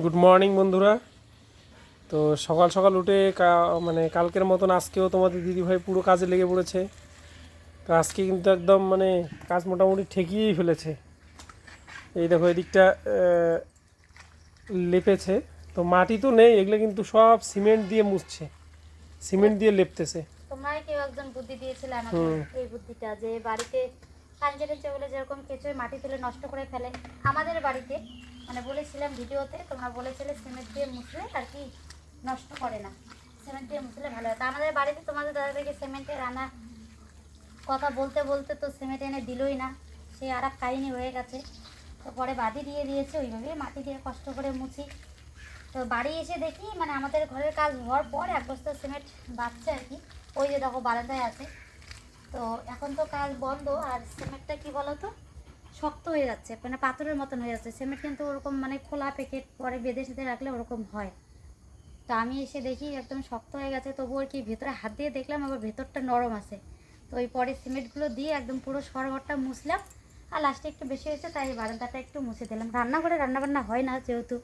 Good morning বন্ধুরা। তো সকাল সকাল উঠে মানে কালকের মতন আজকেও তোমাদের দিদিভাই পুরো কাজে লেগে পড়েছে। তো আজকে কিন্তু একদম মানে কাজ মোটামুটি ঠেকিয়েই ফেলেছে। এই দেখো এদিকটা লেপেছে। তো মাটি তো নেই এগুলো কিন্তু সব সিমেন্ট দিয়ে মুছছে। সিমেন্ট দিয়ে লেপতেছে। তোমরাই কেউ একজন বুদ্ধি দিয়েছিলে আমাকে এই বুদ্ধিটা যে বাড়িতে যেরকম মাটি তুলে নষ্ট করে ফেলে। আমাদের বাড়িতে মানে বলেছিলাম ভিডিওতে, তোমরা বলেছিলে সিমেন্ট দিয়ে মুছলে আর কি নষ্ট করে না। সিমেন্ট দিয়ে মুছলে ভালো হয়। তা আমাদের বাড়িতে তোমাদের দাদাদেরকে সিমেন্টের আনা কথা বলতে বলতে তো সিমেন্ট এনে দিলই না। সে আর এক কাহিনি হয়ে গেছে। তো পরে বাদি দিয়ে দিয়েছে ওইভাবে মাটি দিয়ে কষ্ট করে মুছি। তো বাড়ি এসে দেখি মানে আমাদের ঘরের কাজ হওয়ার পর এক বস্তা সিমেন্ট বাচ্চা আর কি। ওই যে দেখো বারান্দায় আছে। তো এখন তো কাজ বন্ধ, আর সিমেন্টটা কি বলো তো শক্ত হয়ে যাচ্ছে মানে পাথরের মতন হয়ে যাচ্ছে। সিমেন্ট কিন্তু ওরকম মানে খোলা প্যাকেট পরে বেঁধে সেঁধে রাখলে ওরকম হয়। তো আমি এসে দেখি একদম শক্ত হয়ে গেছে তবু আর কি ভেতরে হাত দিয়ে দেখলাম আবার ভেতরটা নরম আছে। তো ওই পরে সিমেন্টগুলো দিয়ে একদম পুরো সরঘরটা মুছলাম আর লাস্টে একটু বেশি হয়েছে তাই বারান্দাটা একটু মুছে দিলাম। রান্নাঘরে রান্নাবান্না হয় না যেহেতু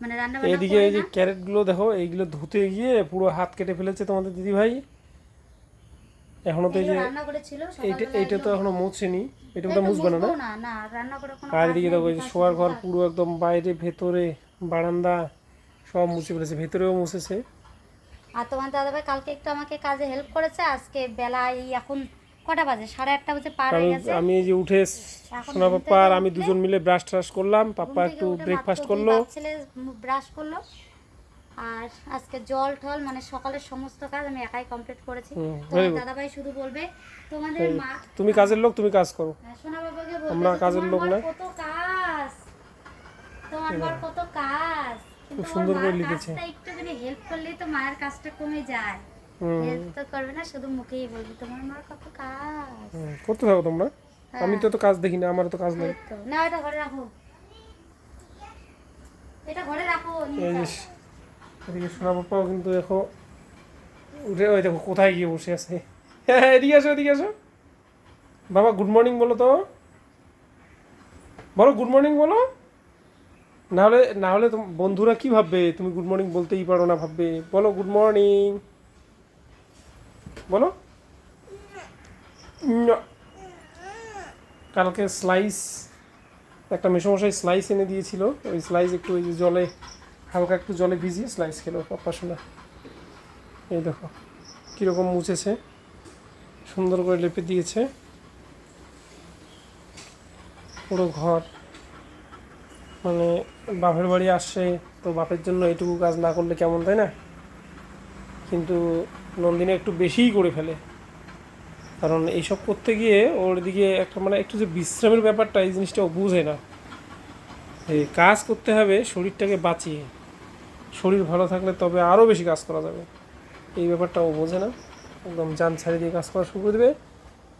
মানে রান্নাবান্না এদিকে এই যে ক্যারেটগুলো দেখো এইগুলো ধুতে গিয়ে পুরো হাত কেটে ফেলেছে তোমাদের দিদিভাই। এখনও তো এই যে রান্না করেছিল এইটা এইটা তো এখনও মুছেনি। এটা তো মুছবে না না? রান্না করে কোনো আর কাজ এদিকে দেখো এই যে শোয়ার ঘর পুরো একদম বাইরে ভেতরে বারান্দা সব মুছে ফেলেছে ভেতরেও মুছেছে। আর তোমার দাদাভাই কালকে একটু আমাকে কাজে হেল্প করেছে আজকে বেলা এই এখন কটা বাজে? সাড়ে আটটা বাজে পার আমি হয়ে গেছে। আমি যে উঠে সোনা পাপ্পা আর আমি দুজন মিলে ব্রাশ ট্রাশ করলাম পাপ্পা একটু ব্রেকফাস্ট করল। ছেলে ব্রাশ করল। আর আজকে জল টল মানে সকালের সমস্ত কাজ আমি একাই কমপ্লিট করেছি। good. দাদাভাই শুধু বলবে তোমাদের মা তুমি কাজের লোক তুমি কাজ করো। হ্যাঁ, সোনা বাবাকে বলবে আমরা কাজের লোক না। কত কাজ? তোমার বর কত কাজ? ওর সুন্দর করে লিখেছে। একটু যদি হেল্প করলেই তো মায়ের কাজটা কমে যায়। হেল্প তো করবে না শুধু মুখেই বলবে তোমার মার কত কাজ? করতে থাকো তোমরা। আমি তো তো কাজ দেখি না আমার তো কাজ নেই। না এটা ঘরে রাখো। এটা ঘরে রাখো। এদিকে কিন্তু দেখো উঠে, ওই দেখো কোথায় গিয়ে বসে আছে। হ্যাঁ এদিকে আসো এদিকে আসো। বাবা গুড মর্নিং বলো তো। বলো গুড মর্নিং বলো। নাহলে নাহলে বন্ধুরা কি ভাববে? তুমি গুড মর্নিং বলতেই পারো না ভাববে। বলো গুড মর্নিং বলো। কালকে স্লাইস একটা মেসমশাই স্লাইস এনে দিয়েছিল। ওই স্লাইস একটু ওই জলে হালকা একটু জলে ভিজিয়ে স্লাইস খেলো পাপ্পা শোনা এই দেখো, কীরকম মুছেছে। সুন্দর করে লেপে দিয়েছে। পুরো ঘর। মানে বাপের বাড়ি আসছে, তো বাপের জন্য এইটুকু কাজ না করলে কেমন, তাই না? কিন্তু নন্দিনী একটু বেশিই করে ফেলে। কারণ এইসব করতে গিয়ে ওর দিকে একটা মানে একটু যে বিশ্রামের ব্যাপারটা, এই জিনিসটা ও বুঝে না। কাজ করতে হবে, শরীরটাকে বাঁচিয়ে। শরীর ভালো থাকলে তবে আরও বেশি কাজ করা যাবে। এই ব্যাপারটা ও বোঝে না। একদম যান ছাড়ি দিয়ে কাজ করা শুরু করে দেবে।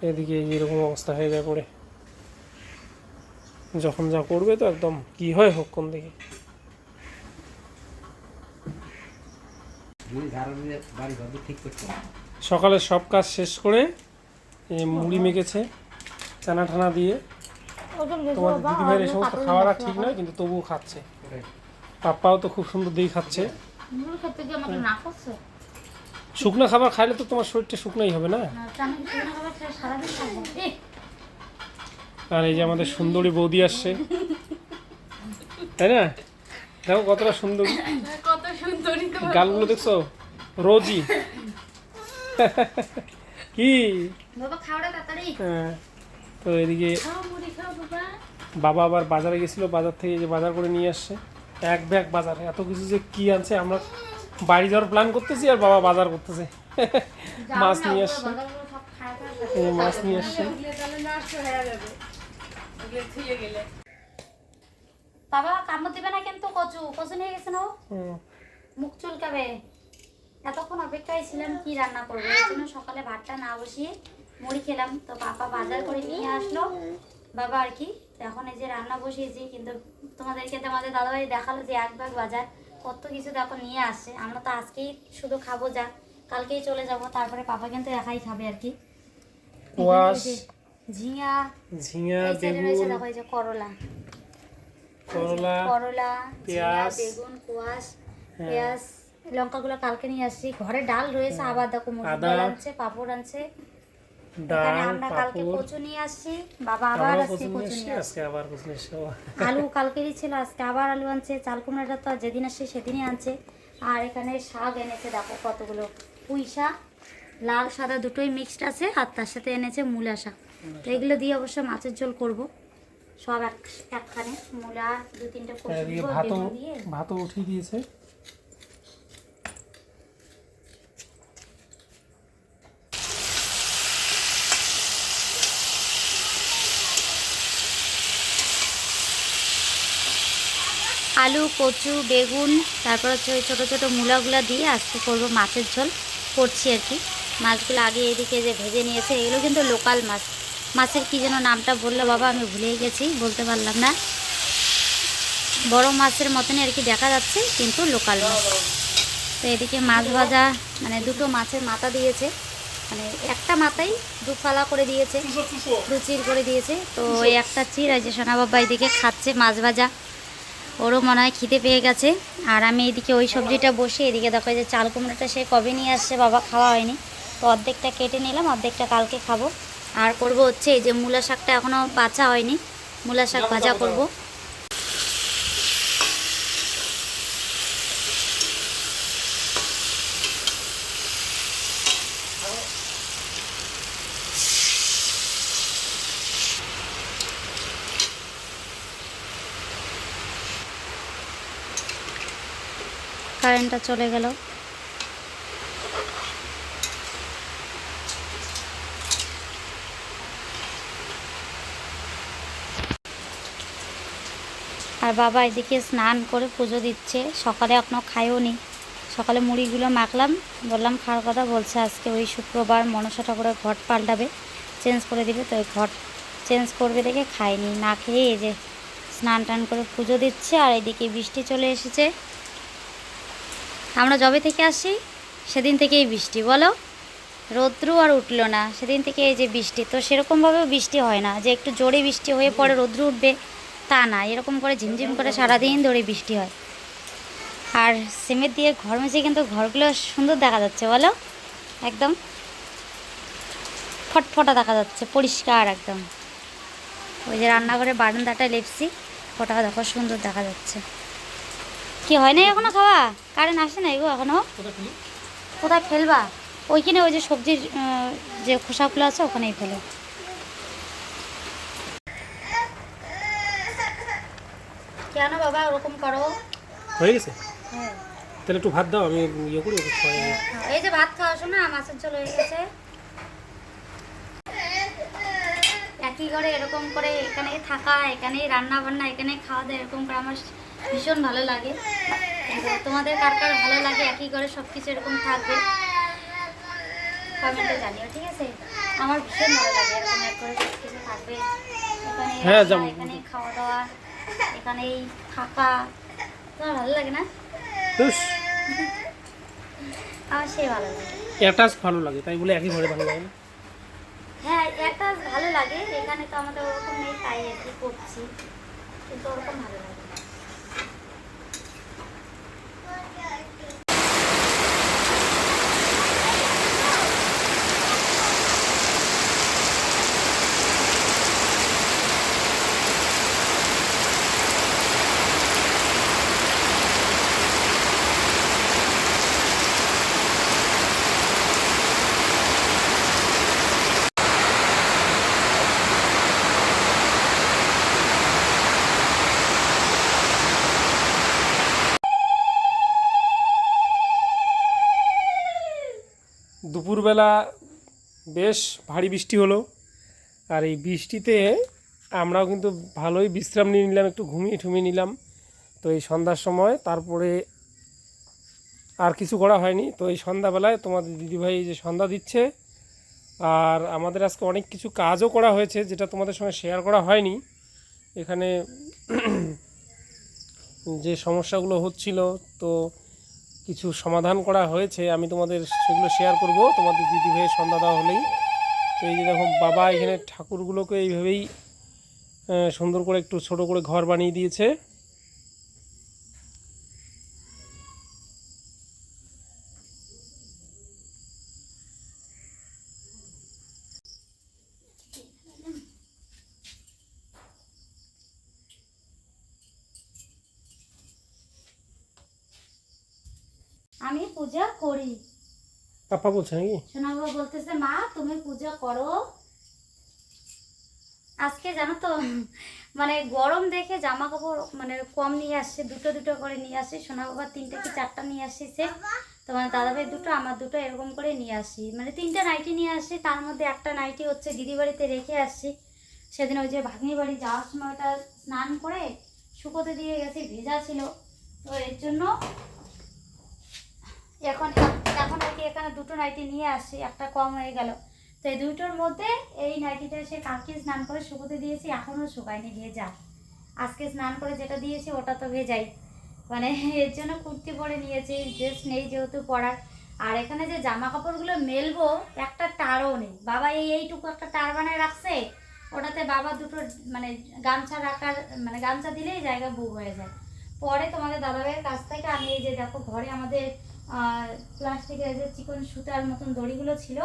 এদিকে এরকম অবস্থা হয়ে যায় পড়ে। যখন যা করবে তো একদম কি হয় হোক কোন দিকে। সকালে সব কাজ শেষ করে মুড়ি মেখেছে চানা টানা দিয়ে। বাবা, দিদিভাইয়ের এই সমস্ত নিয়ে ঠিক নয় কিন্তু তবুও খাচ্ছে। পাপ্পাও তো খুব সুন্দর দিয়ে খাচ্ছে। শুকনো খাবার খাইলে তো তোমার শরীরটা শুকনোই হবে না? আর এই যে আমাদের সুন্দরী বৌদি আসছে। তাই না? দেখো কতটা সুন্দর। কত সুন্দরী গালগুলো দেখছ? রোজি। কি? হ্যাঁ, তো এদিকে বাবা। আবার বাজারে গেছিল বাজার থেকে যে বাজার করে নিয়ে আসছে। এক ব্যাগ বাজার। এত কিছু যে কি আনছে আমরা বাড়ি যাওয়ার প্ল্যান করতেছি আর বাবা বাজার করতেছে। মাছ নিয়ে আসছে। মাছ নিয়ে আসছে। বাবা কামড় দিবে না কিন্তু কচু। কচু নিয়ে গেছে না? মুখ চুলকাবে। এতক্ষণ অপেক্ষায় ছিলাম কি রান্না করব। এই জন্য সকালে ভাতটা না বসিয়ে মুড়ি খেলাম। তো পাপা বাজার করে নিয়ে আসলো। বাবা আর কি? এখন এই যে রান্না বসিয়েছি কিন্তু তোমাদেরকে তো আমাদের দাদাভাই দেখাল যে এক ভাগ বাজার কত কিছু দেখো নিয়ে আসছে। আমরা তো আজকেই শুধু খাব যা কালকেই চলে যাব তারপরে পাপা কিন্তু একাই খাবে আর কি। ঝিঙা ঝিঙা বেগুন। দেখো এই যে করলা। করলা করলা পেঁয়াজ। বেগুন কোয়াশ হ্যাঁ। পেঁয়াজ লঙ্কাগুলো কালকে নিয়ে আসছি। ঘরে ডাল রয়েছে আবার দেখো মুসুর ডাল আনছে পাপড় আনছে। ডাল আমরা কালকে কচু নিয়ে আসছি বাবা আবার আমরাও কচু নিয়ে কচু এসছি, নিয়ে আসছে আজকে আবার কচু নিয়ে আলু কালকেরই ছিল আজকে আবার আলু আনছে চাল কুমড়াটা তো যেদিন আসছে সেদিনই আনছে। আর এখানে শাক এনেছে দেখো কতগুলো। পুঁই শাক লাল সাদা দুটোই মিক্সড আছে আর তার সাথে এনেছে মূলা শাক। তো এগুলো দিয়ে অবশ্য মাছের ঝোল করব। সব এক একখানে মূলা দু তিনটে দিব, ভাতও দিয়ে। ভাতও উঠিয়ে দিয়েছে। আলু, কচু, বেগুন, তারপর হচ্ছে ওই ছোটো ছোটো মূলাগুলো দিয়ে আজকে করব মাছের ঝোল। করছি আর কি। মাছগুলো আগে এদিকে যে ভেজে নিয়েছে, এগুলো কিন্তু লোকাল মাছ। মাছের কি যেন নামটা বলল বাবা, আমি ভুলেই গেছি, বলতে পারলাম না। বড় মাছের মতনই আর কি দেখা যাচ্ছে, কিন্তু লোকাল মাছ। তো এদিকে মাছ ভাজা মানে দুটো মাছের মাথা দিয়েছে। মানে একটা মাথাই দু ফালা করে দিয়েছে, দু চির করে দিয়েছে। তো ওই একটা চির আছে সোনা বাবা এদিকে খাচ্ছে মাছ ভাজা। ওরও মনে হয় খিদে পেয়ে গেছে। আর আমি এদিকে ওই সবজিটা বসে এদিকে দেখো যে চাল কুমড়োটা সে কবে নিয়ে আসছে বাবা, খাওয়া হয়নি। তো অর্ধেকটা কেটে নিলাম, অর্ধেকটা কালকে খাব। আর করব হচ্ছে এই যে মূলা শাকটা এখনও বাছা হয়নি। মূলা শাক ভাজা করব। কারেন্টটা চলে গেল। আর বাবা এদিকে স্নান করে পুজো দিচ্ছে। সকালে এখনও খায়ও নি সকালে মুড়িগুলো মাখলাম, বললাম, খাওয়ার কথা বলছে আজকে, ওই শুক্রবার মনসা ঠাকুরের ঘট পাল্টাবে, চেঞ্জ করে দিবে, তো ওই ঘট চেঞ্জ করবে দেখে খায়নি। না খেয়ে এই যে স্নান টান করে পুজো দিচ্ছে, আর এদিকে বৃষ্টি চলে এসেছে। আমরা জবে থেকে আসি, সেদিন থেকেই বৃষ্টি, বলো? রৌদ্রু আর উঠল না। সেদিন থেকে এই যে বৃষ্টি, তো সেরকমভাবেও বৃষ্টি হয় না। যে একটু জোরে বৃষ্টি হয়ে পরে রৌদ্রু উঠবে, তা না। এরকম করে ঝিমঝিম করে সারাদিন ধরে বৃষ্টি হয়। আর সিমেন্ট দিয়ে ঘর মুছে কিন্তু ঘরগুলো সুন্দর দেখা যাচ্ছে, বলো? একদম ফটফটা দেখা যাচ্ছে, পরিষ্কার একদম। ওই যে রান্নাঘরে বারান্দাটা লেপসি ফটা দেখো সুন্দর দেখা যাচ্ছে। কি হয় না এখনও খাওয়া? কারেন্ট আসে নাই গো এখনও। কোথায় ফেলবা? ওইখানে ওই যে সবজির যে খোসাগুলো আছে ওখানেই ফেলো। কেন বাবা ওরকম করো? হয়ে গেছে? হ্যাঁ। তাহলে একটু ভাত দাও আমি ইয়ে করি দিই। এই যে ভাত খাওয়া শোনা মাছের ঝোল হয়ে গেছে। একই ঘরে এরকম করে এখানে থাকা এখানেই রান্না বান্না এখানে খাওয়া দাওয়া এরকম করে আমার ভীষণ ভালো লাগে। তোমাদের কার কার ভালো লাগে একই ঘরে সব কিছু এরকম থাকবে? কমেন্টে জানিও ঠিক আছে? আমার ভীষণ ভালো লাগে এরকম এক করে সব কিছু থাকবে। এখানে হ্যাঁ, এখানেই খাওয়া দাওয়া এখানেই থাকা। তোমার ভালো লাগে না? আমার সেই ভালো লাগে। অ্যাটাচ ভালো লাগে তাই বলে একই ঘরে ভালো লাগে না? হ্যাঁ একটা ভালো লাগে এখানে তো আমাদের ওরকম নেই তাই আর কি করছি। কিন্তু ওরকম ভালো লাগে দুপুরবেলা বেশ ভারী বৃষ্টি হলো। আর এই বৃষ্টিতে আমরাও কিন্তু ভালোই বিশ্রাম নিয়ে নিলাম, একটু ঘুমিয়ে ঠুমিয়ে নিলাম। তো এই সন্ধ্যার সময়, তারপরে আর কিছু করা হয়নি। তো এই সন্ধ্যাবেলায় তোমাদের দিদিভাই যে সন্ধ্যা দিচ্ছে, আর আমাদের আজকে অনেক কিছু কাজও করা হয়েছে, যেটা তোমাদের সঙ্গে শেয়ার করা হয়নি। এখানে যে সমস্যাগুলো হচ্ছিল, তো কিছু সমাধান করা হয়েছে, আমি তোমাদের সেগুলো শেয়ার করব। তোমাদের দিদি ভাইয়ের সন্ধ্যা দেওয়া হলেই। তো এই যে দেখো, বাবা এখানে ঠাকুরগুলোকে এইভাবেই সুন্দর করে একটু ছোট করে ঘর বানিয়ে দিয়েছে। আমি পূজা করি। পাপা বলছে নাকি? সোনা বাবা বলতেছে মা তুমি পূজা করো। আজকে জানো তো মানে গরম দেখে জামা কাপড় মানে কম নিয়ে আসছে দুটো দুটো করে নিয়ে আসে সোনা বাবা তিনটে কি চারটা নিয়ে আসছে? তোমার দাদাভাই দুটো আমার দুটো এরকম করে নিয়ে আসি মানে তিনটে নাইটি নিয়ে আসি তার মধ্যে একটা নাইটি হচ্ছে দিদি বাড়িতে রেখে আসছি। সেদিন ওই যে ভাগ্নি বাড়ি যাওয়ার সময় ওটা স্নান করে শুকোতে দিয়ে গেছি ভেজা ছিল। তো এর জন্য এখন এখন আর কি এখানে দুটো নাইটি নিয়ে আসছি একটা কম হয়ে গেল। তো এই দুটোর মধ্যে এই নাইটিটা সে কালকে স্নান করে শুকোতে দিয়েছি, এখনও শুকায়নি, ভেজা। আজকে স্নান করে যেটা দিয়েছি ওটা তো ভেজাই। মানে এর জন্য কুর্তি পরে নিয়েছি, ড্রেস নেই যেহেতু পরার। আর এখানে যে জামা কাপড়গুলো মেলবো, একটা টারও নেই। বাবা এই এইটুকু একটা টার বানায় রাখছে, ওটাতে বাবা দুটো মানে গামছা রাখার মানে গামছা দিলেই জায়গা বুক হয়ে যায়। পরে তোমাদের দাদাভাইয়ের কাছ থেকে আমি এই যে দেখো, ঘরে আমাদের প্লাস্টিকের যে চিকন সুতার মতন দড়িগুলো ছিল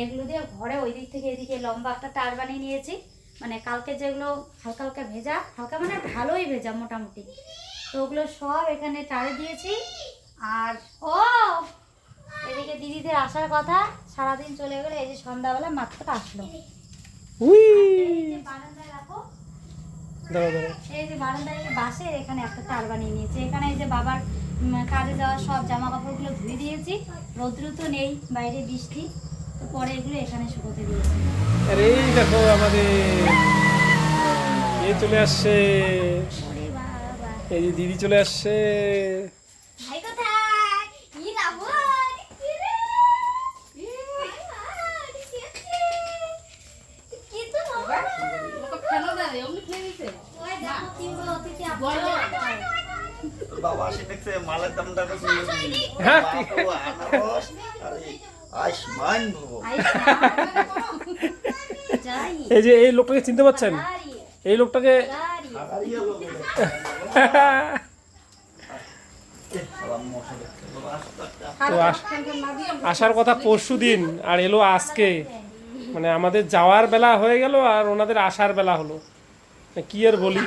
এগুলো দিয়ে ঘরে ওই দিক থেকে এদিকে লম্বা একটা টার বানিয়ে নিয়েছি। মানে কালকে যেগুলো হালকা হালকা ভেজা হালকা মানে ভালোই ভেজা মোটামুটি। তো ওগুলো সব এখানে টারে দিয়েছি। আর ও এদিকে দিদিদের আসার কথা সারাদিন চলে গেলে এই যে সন্ধ্যাবেলা মাত্র আসলো। এই যে বারান্দায় রাখো দাঁড়া দাঁড়া এই যে বারান্দায় বাসে এখানে একটা তার বানিয়ে নিয়েছি। এখানে এই যে বাবার কাজে যাওয়ার সব জামা কাপড়গুলো ধুয়ে দিয়েছি। রৌদ্র তো নেই বাইরে বৃষ্টি। তো পরে এগুলো এখানে শুকোতে দিয়েছি। আর এই দেখো আমাদের এই চলে আসছে এই দিদি চলে আসছে ভাই কোথায় ই রাবণ কি রে ই রাবণ, কি আছে? কি তো বাবা? ওই দেখো তিনটে অতিথি আপনার বাবা সে দেখছে মালের দামটা বেশি হ্যাঁ, এই যে এই লোকটাকে চিনতে পারছেন এই লোকটাকে তো আস- আসার কথা পরশু দিন আর এলো আজকে। মানে আমাদের যাওয়ার বেলা হয়ে গেল আর ওনাদের আসার বেলা হলো। মানে কি আর বলি?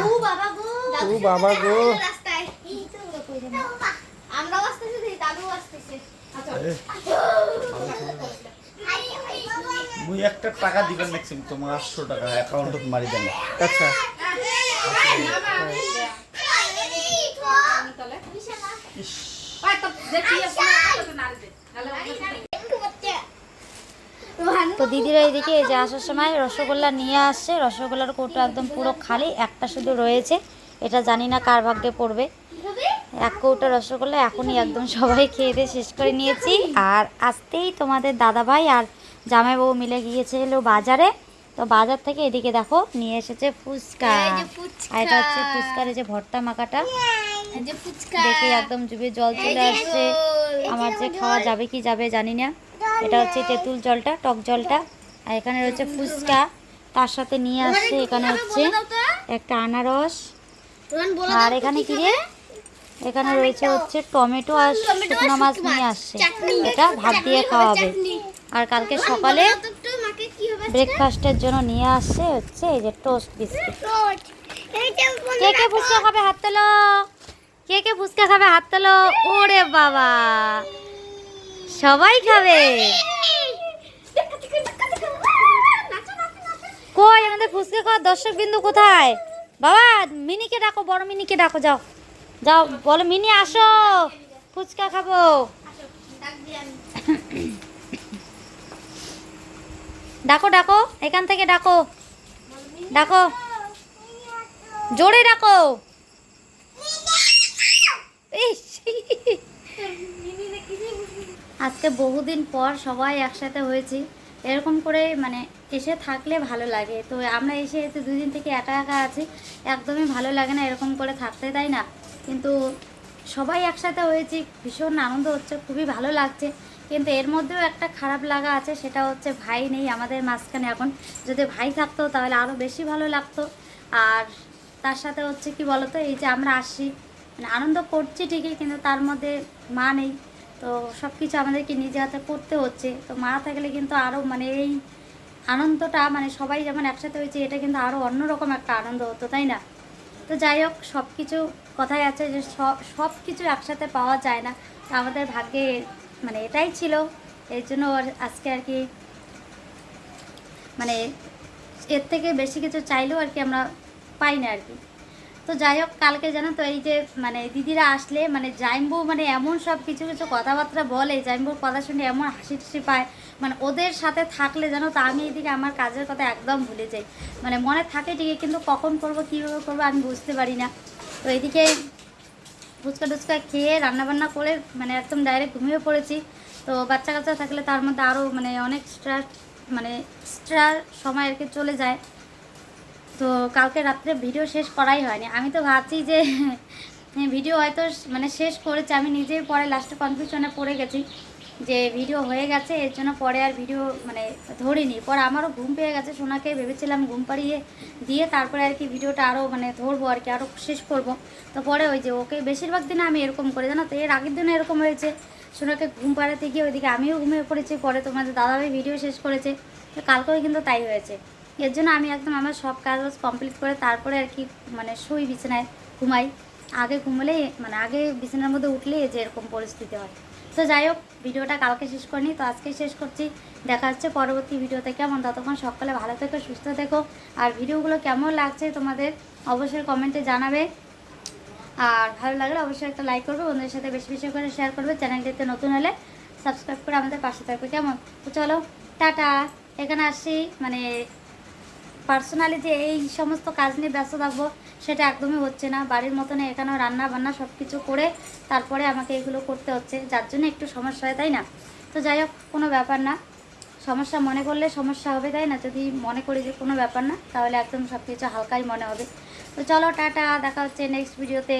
ও বাবা গো ও বাবা গো রাস্তায় এই আসতেছি দাদু আসতেছে। মুই একটা টাকা দিবেন দেখছি তোমার আটশো টাকা অ্যাকাউন্টত মারি দেন। আচ্ছা। তো দিদিরা এদিকে এই যে আসার সময় রসগোল্লা নিয়ে আসছে রসগোল্লার কৌটো একদম পুরো খালি একটা শুধু রয়েছে। এটা জানি না কার ভাগ্যে পড়বে। এক কৌটা রসগোল্লা এখনই একদম সবাই খেয়ে দিয়ে শেষ করে নিয়েছি। আর আসতেই তোমাদের দাদাভাই আর জামাইবাবু মিলে গিয়েছে এলো বাজারে। তো বাজার থেকে এদিকে দেখো নিয়ে এসেছে ফুচকা। আর এটা হচ্ছে ফুচকার এই যে ভর্তা মাখাটা। দেখে একদম জুবে জল চলে আসছে। আমার যে খাওয়া যাবে কি যাবে জানি না। এটা হচ্ছে তেঁতুল জলটা টক জলটা। আর এখানে রয়েছে ফুচকা। তার সাথে নিয়ে আসছে এখানে হচ্ছে একটা আনারস। আর এখানে কি রে এখানে রয়েছে হচ্ছে টমেটো আর শুকনো মাছ নিয়ে আসছে। এটা ভাত দিয়ে খাওয়া হবে আর কালকে সকালে ব্রেকফাস্টের জন্য নিয়ে আসছে হচ্ছে এই যে টোস্ট বিস্কিট কে কে ফুচকা খাবে হাত তোলো? কে কে ফুচকা খাবে হাত তোলো? ওরে বাবা! সবাই খাবে। কই আমাদের ফুচকা খাওয়ার দর্শক বিন্দু কোথায়? বাবা, মিনিকে ডাকো, বড় মিনিকে ডাকো, যাও। যাও, বলো, মিনি, আসো। ফুচকা খাব। ডাকো ডাকো, এখান থেকে ডাকো। ডাকো। জোরে ডাকো। আজকে বহুদিন পর সবাই একসাথে হয়েছি। এরকম করে মানে এসে থাকলে ভালো লাগে। তো আমরা এসে এসে দুদিন থেকে একা একা আছি। একদমই ভালো লাগে না এরকম করে থাকতে, তাই না? কিন্তু সবাই একসাথে হয়েছি, ভীষণ আনন্দ হচ্ছে, খুবই ভালো লাগছে। কিন্তু এর মধ্যেও একটা খারাপ লাগা আছে, সেটা হচ্ছে ভাই নেই আমাদের মাঝখানে এখন। যদি ভাই থাকতো তাহলে আরও বেশি ভালো লাগতো। আর তার সাথে হচ্ছে কি বলতো, এই যে আমরা আসছি মানে আনন্দ করছি ঠিকই, কিন্তু তার মধ্যে মা নেই। তো সব কিছু আমাদেরকে নিজে হাতে করতে হচ্ছে। তো মা থাকলে কিন্তু আরও মানে এই আনন্দটা মানে সবাই যেমন একসাথে হয়েছে, এটা কিন্তু আরও অন্যরকম একটা আনন্দ হতো, তাই না? তো যাই হোক সব কিছু কথাই আছে যে সব সব কিছু একসাথে পাওয়া যায় না। আমাদের ভাগ্যে মানে এটাই ছিল। এর জন্য আজকে আর কি মানে এর থেকে বেশি কিছু চাইলেও আর কি আমরা পাই না আর কি। তো যাই হোক, কালকে জানো তো এই যে মানে দিদিরা আসলে মানে জাইম্বু মানে এমন সব কিছু কিছু কথাবার্তা বলে, জাইম্বুর কথা শুনে এমন হাসি টাসি পায়। মানে ওদের সাথে থাকলে জানো তো আমি এদিকে আমার কাজের কথা একদম ভুলে যাই। মানে মনে থাকে ঠিকই, কিন্তু কখন করব, কীভাবে করব আমি বুঝতে পারি না। তো এদিকে ফুচকা টুচকা খেয়ে রান্নাবান্না করে মানে একদম ডাইরেক্ট ঘুমিয়ে পড়েছি। তো বাচ্চা কাচ্চা থাকলে তার মধ্যে আরও মানে অনেক স্ট্রা মানে এক্সট্রা সময় আর কি চলে যায়। তো কালকে রাত্রে ভিডিও শেষ করাই হয়নি। আমি তো ভাবছি যে ভিডিও হয়তো মানে শেষ করেছি। আমি নিজেই পরে লাস্টে কনফিউশনে পড়ে গেছি। যে ভিডিও হয়ে গেছে, এর জন্য পরে আর ভিডিও মানে ধরিনি। পর আমারও ঘুম পেয়ে গেছে সোনাকে ভেবেছিলাম ঘুম পাড়িয়ে দিয়ে তারপরে আর কি ভিডিওটা আরও মানে ধরবো আর কি আরও শেষ করব। তো পরে ওই যে ওকে বেশিরভাগ দিনে আমি এরকম করে, জানো তো? এর আগের দিনে এরকম হয়েছে। সোনাকে ঘুম পাড়াতে গিয়ে ওইদিকে আমিও ঘুমিয়ে পড়েছি। পরে তোমাদের দাদাভাই ভিডিও শেষ করেছে। তো কালকেও কিন্তু তাই হয়েছে। এর জন্য আমি একদম আমার সব কাজ কমপ্লিট করে তারপরে আর কি মানে শুই বিছানায় ঘুমাই। আগে ঘুমলেই মানে আগে বিছানার মধ্যে উঠলেই যে এরকম পরিস্থিতি হয়। তো যাই হোক, ভিডিওটা কালকে শেষ করিনি, তো আজকে শেষ করছি। দেখা হচ্ছে পরবর্তী ভিডিওতে। কেমন? ততক্ষণ সকালে ভালো থেকো, সুস্থ থেকো। আর ভিডিওগুলো কেমন লাগছে তোমাদের অবশ্যই কমেন্টে জানাবে। আর ভালো লাগলে অবশ্যই একটা লাইক করবে, বন্ধুদের সাথে বেশি বেশি করে শেয়ার করবে, চ্যানেলটিতে নতুন হলে সাবস্ক্রাইব করে আমাদের পাশে থাকবে। কেমন? তো চলো, টাটা। এখানে আসি মানে পার্সোনালি যে এই সমস্ত কাজ নিয়ে ব্যস্ত থাকব, সেটা একদমই হচ্ছে না। বাড়ির মতন এখানেও রান্না বান্না সব কিছু করে তারপরে আমাকে এগুলো করতে হচ্ছে, যার জন্য একটু সমস্যা হয়, তাই না? তো যাই হোক, কোনো ব্যাপার না। সমস্যা মনে করলে সমস্যা হবে, তাই না? যদি মনে করি যে কোনো ব্যাপার না, তাহলে একদম সব কিছু হালকাই মনে হবে। তো চলো, টাটা, দেখা হচ্ছে নেক্সট ভিডিওতে